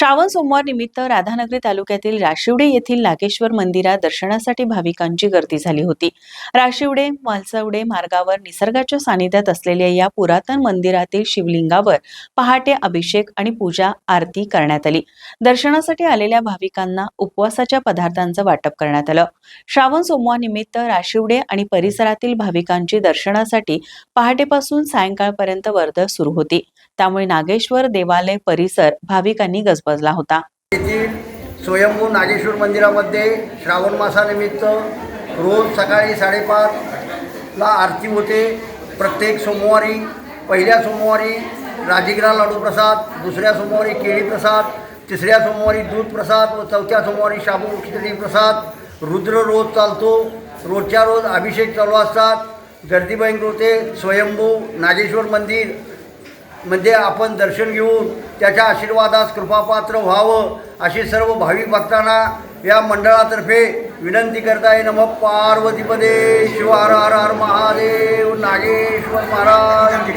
श्रावण सोमवार निमित्त राधानगरी तालुक्यातील राशिवडे येथील नागेश्वर मंदिरात दर्शनासाठी भाविकांची गर्दी झाली होती. राशिवडे मालसवडे मार्गावर निसर्गाच्या सानिध्यात असलेल्या या पुरातन मंदिरातील शिवलिंगावर पहाटे अभिषेक आणि पूजा आरती करण्यात आली. दर्शनासाठी आलेल्या भाविकांना उपवासाच्या पदार्थांचं वाटप करण्यात आलं. श्रावण सोमवार निमित्त राशिवडे आणि परिसरातील भाविकांची दर्शनासाठी पहाटेपासून सायंकाळपर्यंत वर्दळ सुरू होती. त्यामुळे नागेश्वर देवालय परिसर भाविकांनी गजबजला होता. येथील स्वयंभू नागेश्वर मंदिरामध्ये श्रावण मासानिमित्त रोज सकाळी साडेपाचला आरती होते. प्रत्येक सोमवारी पहिल्या सोमवारी राजगिरा लाडू प्रसाद दुसऱ्या सोमवारी केळी प्रसाद तिसऱ्या सोमवारी दूध प्रसाद व चौथ्या सोमवारी शाबू खिचडी प्रसाद. रुद्र रोज चालतो. रोजच्या रोज अभिषेक चालू असतात. गर्दी भयंकर होते स्वयंभू नागेश्वर मंदिर म्हणजे आपण दर्शन घेऊन त्याच्या आशीर्वादास कृपापात्र व्हावं अशी सर्व भाविक भक्तांना या मंडळातर्फे विनंती करता येईल नम पार्वतीपदे. शिव हर हर महादेव नागेश्वर महाराज.